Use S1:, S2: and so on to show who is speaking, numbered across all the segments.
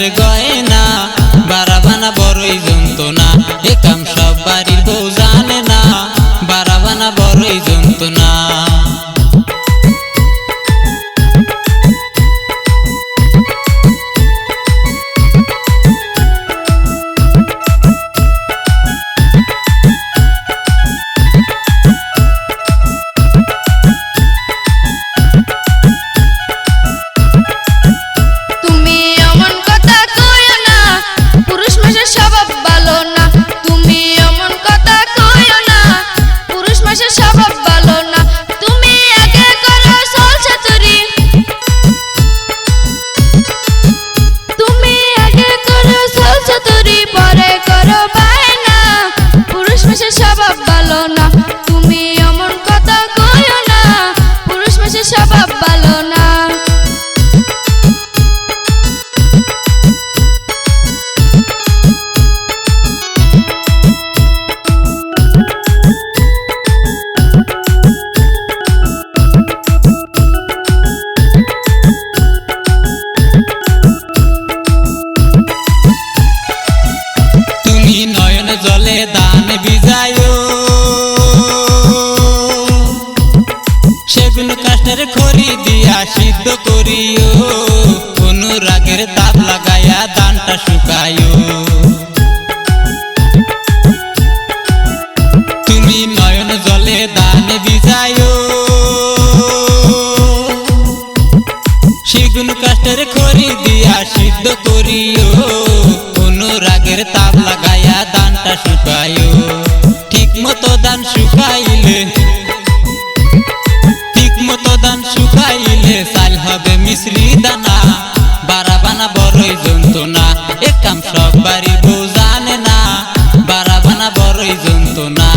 S1: কামের গয়না বারা বারাবানা বড়ই যন্ত্রণা
S2: একাম সব বাড়ির বউ জানে না
S1: বারা বারাবানা বড়ই যন্ত্রণা। দিয়া সিদ্ধ করিও, অনুরাগের তাপ লাগায়া দানটা শুকায়ো তুমি নয়ন জলে দান বিজায়ো সেগুন কাষ্টের খড়ি দিয়া সিদ্ধ করিও, অনুরাগের তাপ লাগায়া দানটা শুকায়ো ঠিক মতো দান শুকাইলে হবে মিশ্রি দানা বারা বানা বড়ই যন্ত্রণা, এ কাম সব বাড়ি বউ না, বারাবানা বড়ই যন্ত্রণা।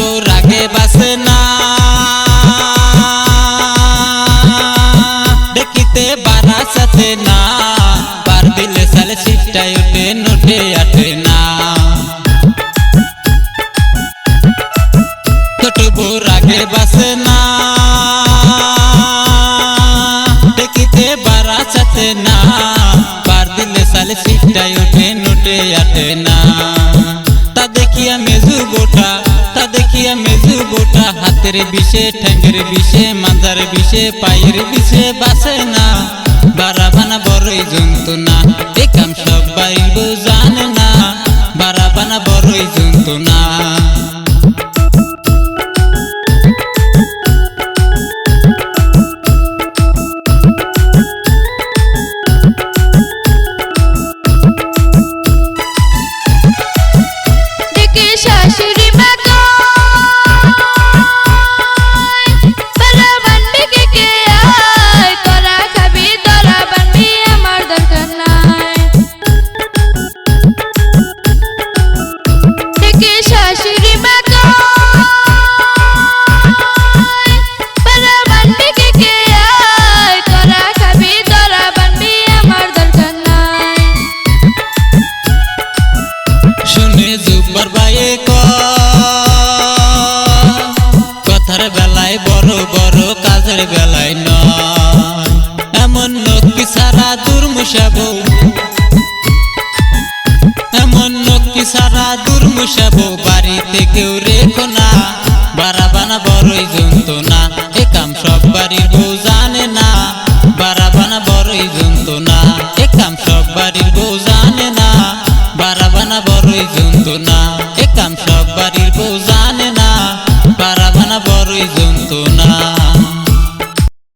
S1: ছোট বউ রাগে বাসে না দেখিতে বারা সাথে না পার দিলে সালে সিটটাই উঠে নোটে আটে না ছোট বউ রাগে বাসে না দেখিতে বারা সাথে না হাতের বিষে ঠ্যাঙ্গের বিষে মাজার বিষে, পায়ের বিষে বাসে না। বারাবানা বড়ই জন্তু এ কাম সব বাইব জানে না। বারাবানা বড়ই জন্তু
S2: ডেকে
S1: বেলায় বড় বড় কাজের বেলায় নয় এমন নকি সারা দূর দুর্মুষাবো এমন নকি সারা দূর দুর্মুষাবো বাড়িতে কেউ রেখো না। বারাবানা বড়ই যন্ত্রণা, এ কাম সব বাড়ির বউ জানে না। বারাবানা বড়ই যন্ত্রণা, এ কাম সব বাড়ির বউ জানে না। বারাবানা বড়ই যন্ত্রণা